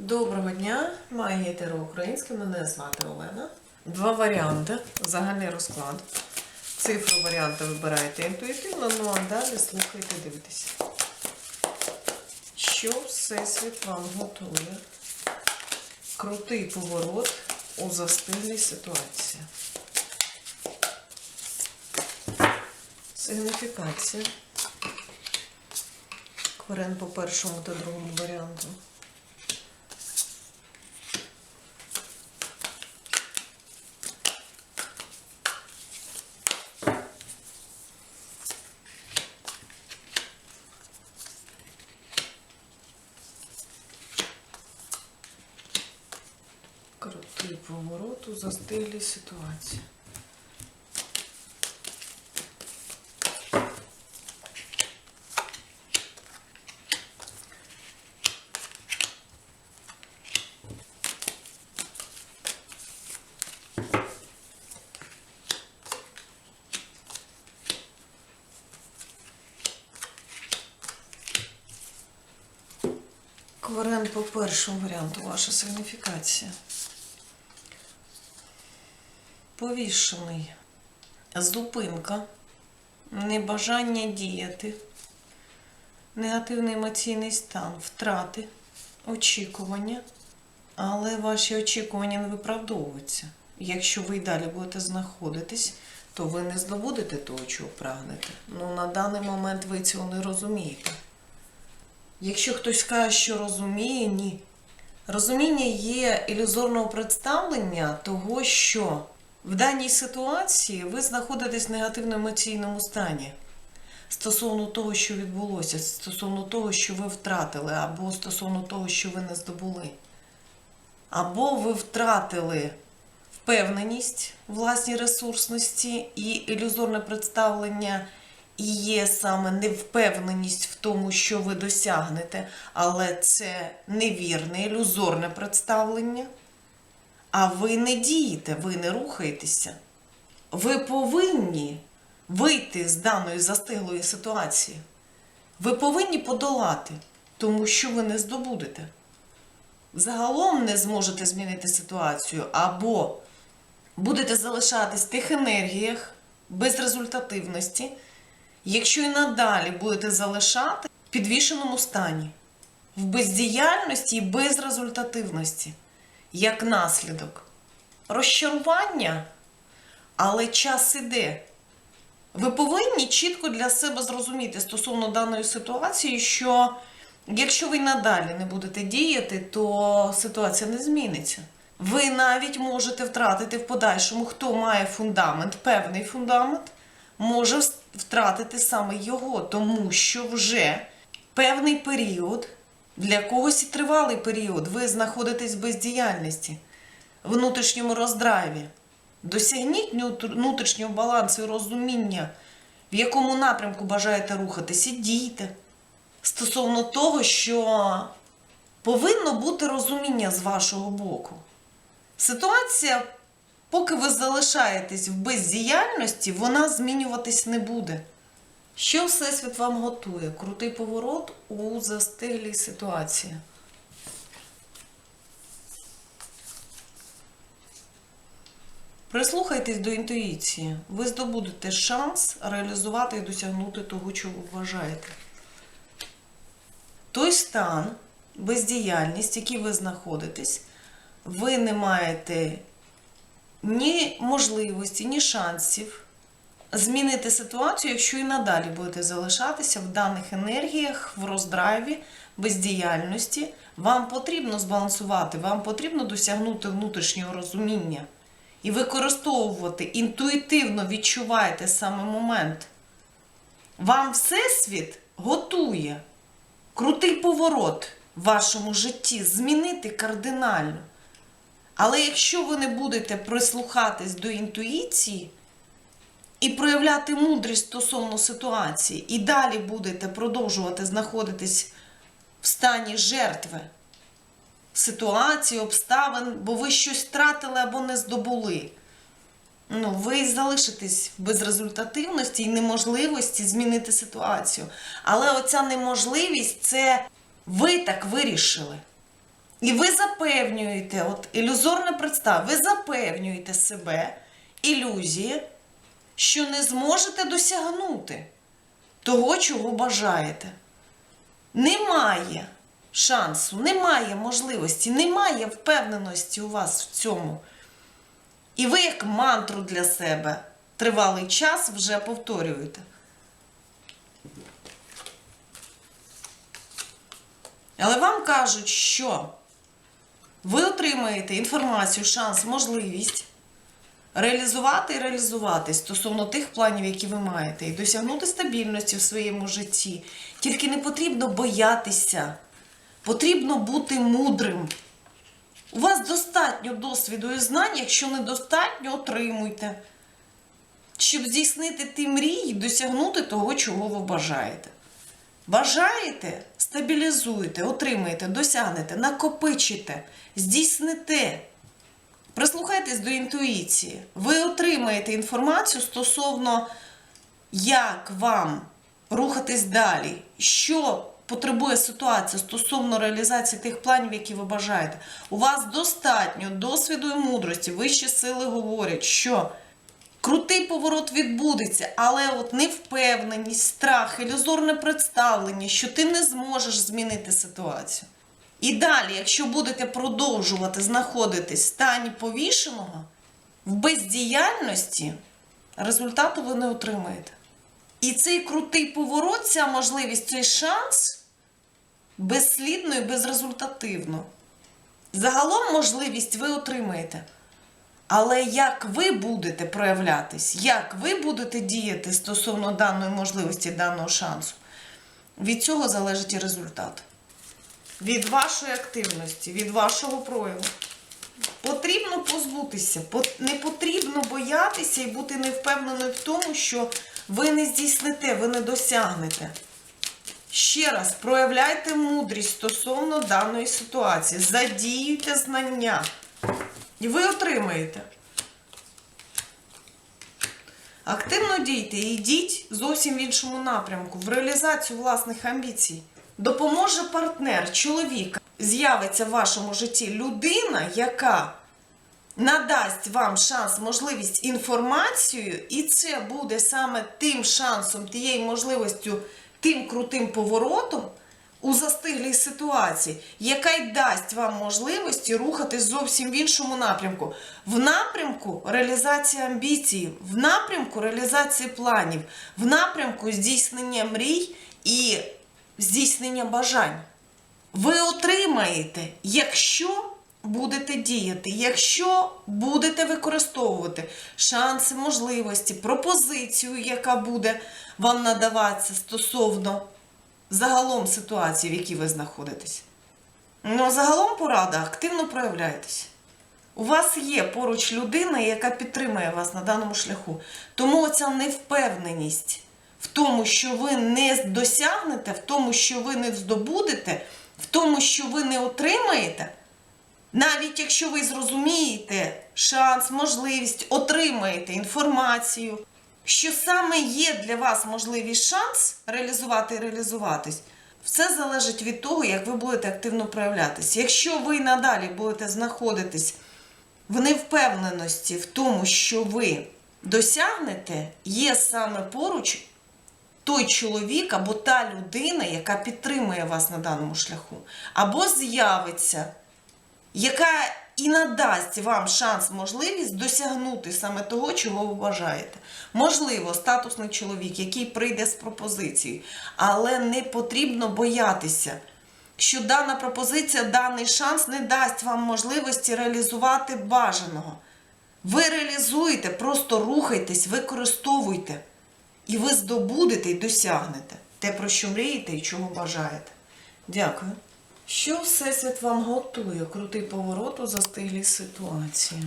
Доброго дня, магія Таро Українське, мене звати Олена. Два варіанти, загальний розклад. Цифру варіанта вибираєте інтуїтивно, ну а далі слухайте, дивитеся. Що Всесвіт вам готує? Крутий поворот у застиглій ситуації. Сигніфікація. Кварен по першому та другому варіанту. Крутий поворот у застиглій ситуації. Кварен по першому варіанту, ваша сигніфікація. Повішений. Зупинка, небажання діяти, негативний емоційний стан, втрати, очікування. Але ваші очікування не виправдовуються. Якщо ви й далі будете знаходитись, то ви не здобудете того, чого прагнете. Ну на даний момент ви цього не розумієте. Якщо хтось каже, що розуміє, ні. Розуміння є ілюзорного представлення того, що в даній ситуації ви знаходитесь в негативному емоційному стані стосовно того, що відбулося, стосовно того, що ви втратили, або стосовно того, що ви не здобули. Або ви втратили впевненість власній ресурсності і ілюзорне представлення і є саме невпевненість в тому, що ви досягнете, але це невірне, ілюзорне представлення. А ви не дієте, ви не рухаєтеся. Ви повинні вийти з даної застиглої ситуації. Ви повинні подолати, тому що ви не здобудете. Загалом не зможете змінити ситуацію, або будете залишатись в тих енергіях безрезультативності, якщо і надалі будете залишати в підвішеному стані, в бездіяльності і безрезультативності, як наслідок. Розчарування, але час іде. Ви повинні чітко для себе зрозуміти стосовно даної ситуації, що якщо ви надалі не будете діяти, то ситуація не зміниться. Ви навіть можете втратити в подальшому, хто має фундамент, певний фундамент, може втратити саме його, тому що вже певний період, для когось і тривалий період, ви знаходитесь в бездіяльності, внутрішньому роздраві. Досягніть внутрішнього балансу і розуміння, в якому напрямку бажаєте рухатися, дійте. Стосовно того, що повинно бути розуміння з вашого боку. Ситуація, поки ви залишаєтесь в бездіяльності, вона змінюватись не буде. Що Всесвіт вам готує? Крутий поворот у застиглій ситуації. Прислухайтесь до інтуїції. Ви здобудете шанс реалізувати і досягнути того, чого вважаєте. Той стан, бездіяльність, в якій ви знаходитесь, ви не маєте ні можливості, ні шансів змінити ситуацію, якщо і надалі будете залишатися в даних енергіях, в роздраві, бездіяльності. Вам потрібно збалансувати, вам потрібно досягнути внутрішнього розуміння і використовувати, інтуїтивно відчуваєте саме момент. Вам Всесвіт готує крутий поворот в вашому житті, змінити кардинально. Але якщо ви не будете прислухатись до інтуїції і проявляти мудрість стосовно ситуації, і далі будете продовжувати знаходитись в стані жертви ситуації, обставин, бо ви щось втратили або не здобули. Ну, ви залишитесь в безрезультативності і неможливості змінити ситуацію. Але оця неможливість це ви так вирішили. І ви запевнюєте, от ілюзорне представ, ви запевнюєте себе, ілюзії, що не зможете досягнути того, чого бажаєте. Немає шансу, немає можливості, немає впевненості у вас в цьому. І ви як мантру для себе тривалий час вже повторюєте. Але вам кажуть, що ви отримаєте інформацію, шанс, можливість реалізувати і реалізувати стосовно тих планів, які ви маєте, і досягнути стабільності в своєму житті. Тільки не потрібно боятися, потрібно бути мудрим. У вас достатньо досвіду і знань, якщо недостатньо, отримуйте, щоб здійснити ті мрії і досягнути того, чого ви бажаєте. Бажаєте, стабілізуйте, отримаєте, досягнете, накопичите, здійсните. Прислухайтесь до інтуїції. Ви отримаєте інформацію стосовно, як вам рухатись далі, що потребує ситуація стосовно реалізації тих планів, які ви бажаєте. У вас достатньо досвіду і мудрості. Вищі сили говорять, що крутий поворот відбудеться, але от невпевненість, страх, ілюзорне представлення, що ти не зможеш змінити ситуацію. І далі, якщо будете продовжувати знаходитись в стані повішеного, в бездіяльності, результату ви не отримаєте. І цей крутий поворот, ця можливість, цей шанс безслідно і безрезультативно. Загалом можливість ви отримаєте. Але як ви будете проявлятись, як ви будете діяти стосовно даної можливості, даного шансу, від цього залежить і результат. Від вашої активності, від вашого прояву. Потрібно позбутися, не потрібно боятися і бути невпевненою в тому, що ви не здійсните, ви не досягнете. Ще раз, проявляйте мудрість стосовно даної ситуації, задіюйте знання. І ви отримаєте. Активно дійте і йдіть зовсім в іншому напрямку, в реалізацію власних амбіцій. Допоможе партнер, чоловік. З'явиться в вашому житті людина, яка надасть вам шанс, можливість інформацію, і це буде саме тим шансом, тією можливістю, тим крутим поворотом у застиглій ситуації, яка й дасть вам можливості рухатись зовсім в іншому напрямку. В напрямку реалізації амбіцій, в напрямку реалізації планів, в напрямку здійснення мрій і здійснення бажань. Ви отримаєте, якщо будете діяти, якщо будете використовувати шанси, можливості, пропозицію, яка буде вам надаватися стосовно загалом ситуації, в якій ви знаходитесь. Ну, загалом порада, активно проявляйтесь. У вас є поруч людина, яка підтримує вас на даному шляху. Тому оця невпевненість тому, що ви не досягнете, в тому, що ви не здобудете, в тому, що ви не отримаєте, навіть якщо ви зрозумієте шанс, можливість, отримаєте інформацію, що саме є для вас можливість шанс реалізувати і реалізуватись, все залежить від того, як ви будете активно проявлятись. Якщо ви надалі будете знаходитись в невпевненості в тому, що ви досягнете, є саме поруч той чоловік або та людина, яка підтримує вас на даному шляху, або з'явиться, яка і надасть вам шанс, можливість досягнути саме того, чого ви бажаєте. Можливо, статусний чоловік, який прийде з пропозицією, але не потрібно боятися. Що дана пропозиція, даний шанс не дасть вам можливості реалізувати бажаного. Ви реалізуєте, просто рухайтесь, використовуйте. І ви здобудете і досягнете те, про що мрієте і чого бажаєте. Дякую. Що Всесвіт вам готує? Крутий поворот у застиглій ситуації.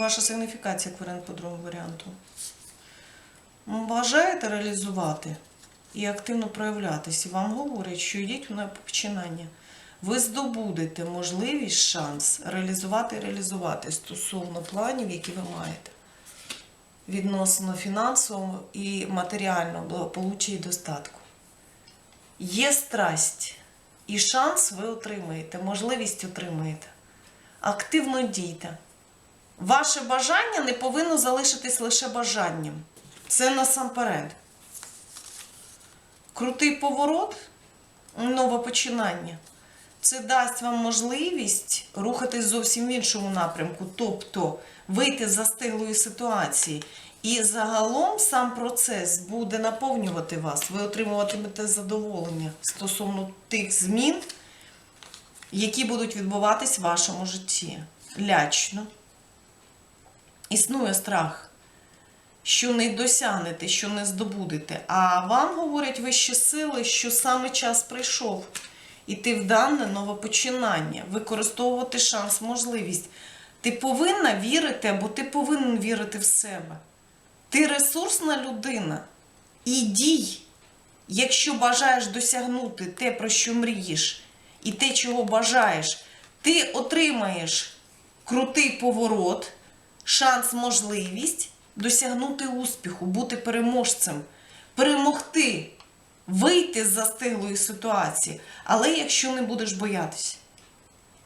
Ваша сигніфікація кваріант по другому варіанту. Бажаєте реалізувати і активно проявлятися. І вам говорять, що йдіть на починання. Ви здобудете можливість, шанс реалізувати і реалізувати стосовно планів, які ви маєте. Відносно фінансового і матеріального благополуччя і достатку. Є страсть, І шанс ви отримаєте, можливість отримаєте. Активно дійте. Ваше бажання не повинно залишитись лише бажанням. Це насамперед. Крутий поворот, нове починання. Це дасть вам можливість рухатись зовсім в іншому напрямку, тобто вийти з застиглої ситуації. І загалом сам процес буде наповнювати вас. Ви отримуватимете задоволення стосовно тих змін, які будуть відбуватись в вашому житті. Лячно. Існує страх, що не досягнете, що не здобудете. А вам говорять вищі сили, що саме час прийшов іти в дане нове починання, використовувати шанс, можливість. Ти повинна вірити або ти повинен вірити в себе. Ти ресурсна людина. І дій, якщо бажаєш досягнути те, про що мрієш, і те, чого бажаєш, ти отримаєш крутий поворот, шанс, можливість досягнути успіху, бути переможцем, перемогти, вийти з застиглої ситуації. Але якщо не будеш боятися,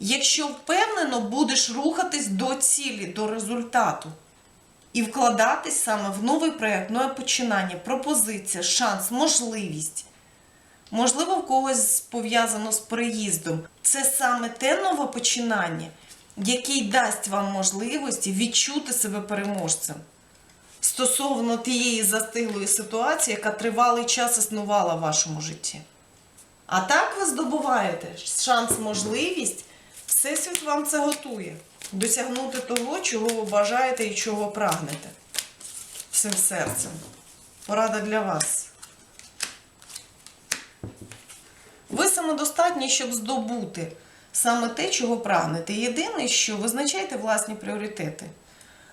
якщо впевнено будеш рухатись до цілі, до результату і вкладатись саме в новий проєкт, нове починання, пропозиція, шанс, можливість. Можливо, в когось пов'язано з переїздом. Це саме те нове починання, яке дасть вам можливості відчути себе переможцем стосовно тієї застиглої ситуації, яка тривалий час існувала в вашому житті. А так ви здобуваєте шанс, можливість, Всесвіт вам це готує. Досягнути того, чого ви бажаєте і чого прагнете. Всім серцем. Порада для вас. Ви самодостатні, щоб здобути саме те, чого прагнете. Єдине, що визначайте власні пріоритети.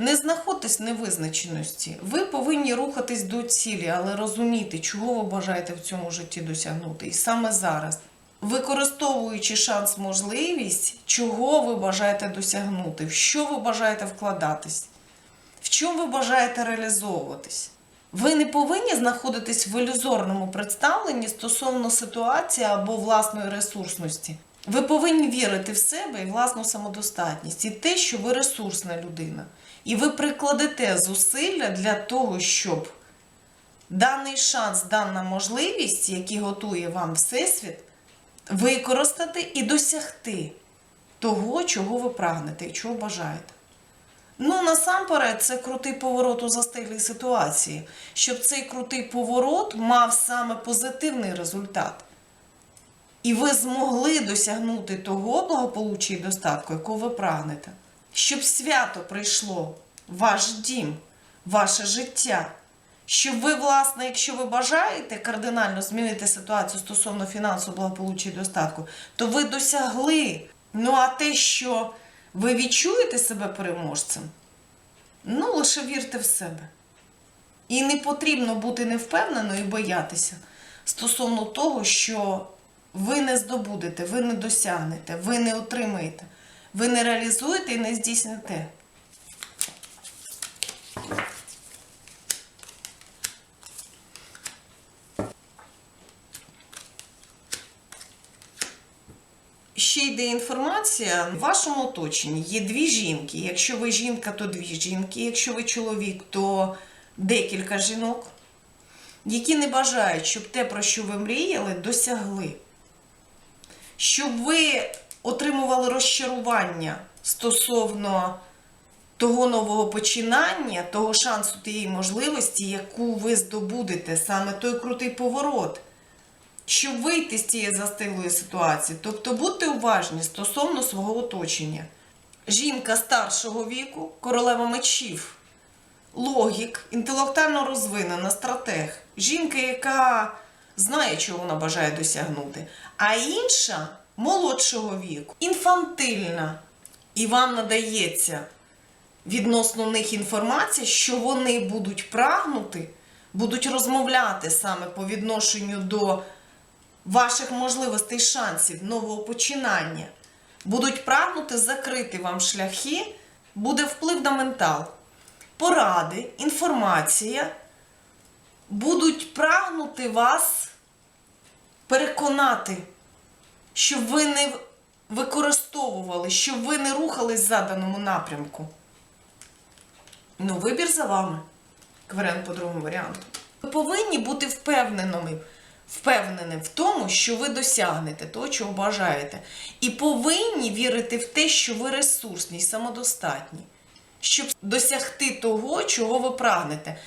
Не знаходьтесь в невизначеності. Ви повинні рухатись до цілі, але розуміти, чого ви бажаєте в цьому житті досягнути. І саме зараз, використовуючи шанс, можливість, чого ви бажаєте досягнути, в що ви бажаєте вкладатись, в чому ви бажаєте реалізовуватись. Ви не повинні знаходитись в ілюзорному представленні стосовно ситуації або власної ресурсності. Ви повинні вірити в себе і власну самодостатність, і те, що ви ресурсна людина. І ви прикладете зусилля для того, щоб даний шанс, дана можливість, які готує вам Всесвіт, використати і досягти того, чого ви прагнете і чого бажаєте. Ну, насамперед, це крутий поворот у застиглій ситуації, щоб цей крутий поворот мав саме позитивний результат. І ви змогли досягнути того благополуччя і достатку, якого ви прагнете. Щоб свято прийшло ваш дім, ваше життя. Щоб ви, власне, якщо ви бажаєте кардинально змінити ситуацію стосовно фінансового благополуччя і достатку, то ви досягли. Ну, а те, що ви відчуєте себе переможцем, ну, лише вірте в себе. І не потрібно бути невпевненою і боятися стосовно того, що ви не здобудете, ви не досягнете, ви не отримаєте, ви не реалізуєте і не здійсните. Ще йде інформація в вашому оточенні. Є дві жінки. Якщо ви жінка, то дві жінки. Якщо ви чоловік, то декілька жінок, які не бажають, щоб те, про що ви мріяли, досягли. Щоб ви отримували розчарування стосовно того нового починання, того шансу тієї можливості, яку ви здобудете, саме той крутий поворот щоб вийти з цієї застиглої ситуації. Тобто будьте уважні стосовно свого оточення. Жінка старшого віку, королева мечів, логік, інтелектуально розвинена, стратег. Жінка, яка знає, чого вона бажає досягнути. А інша молодшого віку, інфантильна. І вам надається відносно них інформація, що вони будуть прагнути, будуть розмовляти саме по відношенню до ваших можливостей, шансів, нового починання, будуть прагнути закрити вам шляхи, буде вплив на ментал, поради, інформація, будуть прагнути вас переконати, щоб ви не використовували, щоб ви не рухались в заданому напрямку. Ну, вибір за вами. Кварен по другому варіанту. Ви повинні бути впевненими, впевненим в тому, що ви досягнете того, чого бажаєте. І повинні вірити в те, що ви ресурсні, самодостатні, щоб досягти того, чого ви прагнете,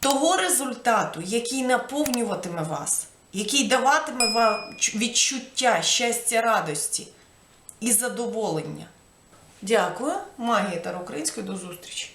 того результату, який наповнюватиме вас, який даватиме вам відчуття щастя, радості і задоволення. Дякую, магія та української до зустрічі!